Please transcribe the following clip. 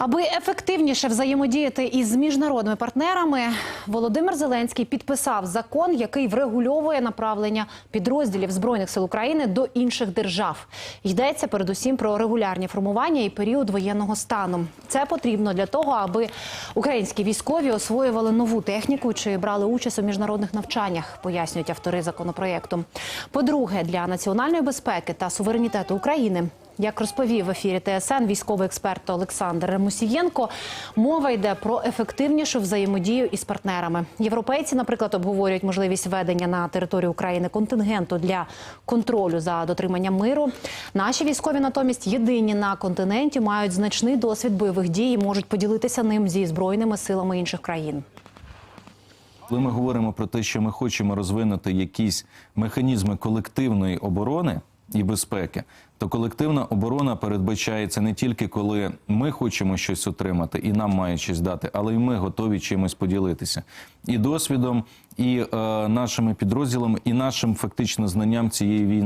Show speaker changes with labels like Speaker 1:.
Speaker 1: Аби ефективніше взаємодіяти із міжнародними партнерами, Володимир Зеленський підписав закон, який врегульовує направлення підрозділів збройних сил України до інших держав. Йдеться передусім про регулярні формування і період воєнного стану. Це потрібно для того, аби українські військові освоювали нову техніку чи брали участь у міжнародних навчаннях, пояснюють автори законопроєкту. По-друге, для національної безпеки та суверенітету України. Як розповів в ефірі ТСН військовий експерт Олександр Мусієнко, мова йде про ефективнішу взаємодію із партнерами. Європейці, наприклад, обговорюють можливість введення на територію України контингенту для контролю за дотриманням миру. Наші військові натомість єдині на континенті мають значний досвід бойових дій і можуть поділитися ним зі збройними силами інших країн.
Speaker 2: Коли ми говоримо про те, що ми хочемо розвинути якісь механізми колективної оборони і безпеки, то колективна оборона передбачається не тільки коли ми хочемо щось отримати і нам мають щось дати, але й ми готові чимось поділитися і досвідом, і е, нашими підрозділами, і нашим фактично знанням цієї війни.